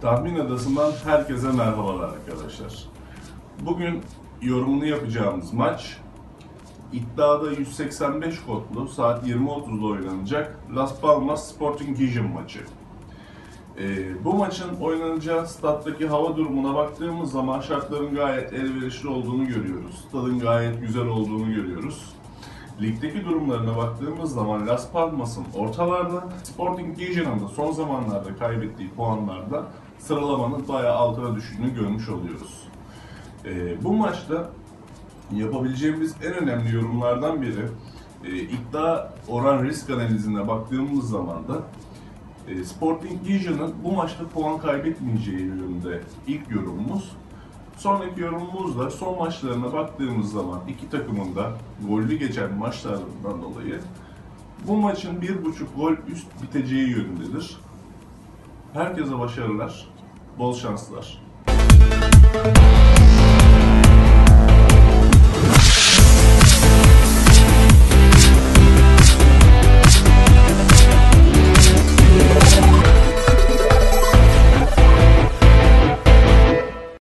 Tahmin Adası'ndan herkese merhabalar arkadaşlar. Bugün yorumunu yapacağımız maç iddiada 185 kodlu saat 20.30'da oynanacak Las Palmas Sporting Gijon maçı. Ee, bu maçın oynanacağı stat'taki hava durumuna baktığımız zaman şartların gayet elverişli olduğunu görüyoruz. Stadın gayet güzel olduğunu görüyoruz. Ligdeki durumlarına baktığımız zaman Las Palmas'ın ortalarda, Sporting Gijon'un da son zamanlarda kaybettiği puanlarda sıralamanın bayağı altına düştüğünü görmüş oluyoruz. Ee, bu maçta yapabileceğimiz en önemli yorumlardan biri e, iddia oran risk analizine baktığımız zaman da e, Sporting Gijon'un bu maçta puan kaybetmeyeceği yönünde ilk yorumumuz. Sonraki yorumumuz da son maçlarına baktığımız zaman iki takımın da gollü geçen maçlarından dolayı bu maçın bir buçuk gol üst biteceği yönündedir. Herkese başarılar, bol şanslar.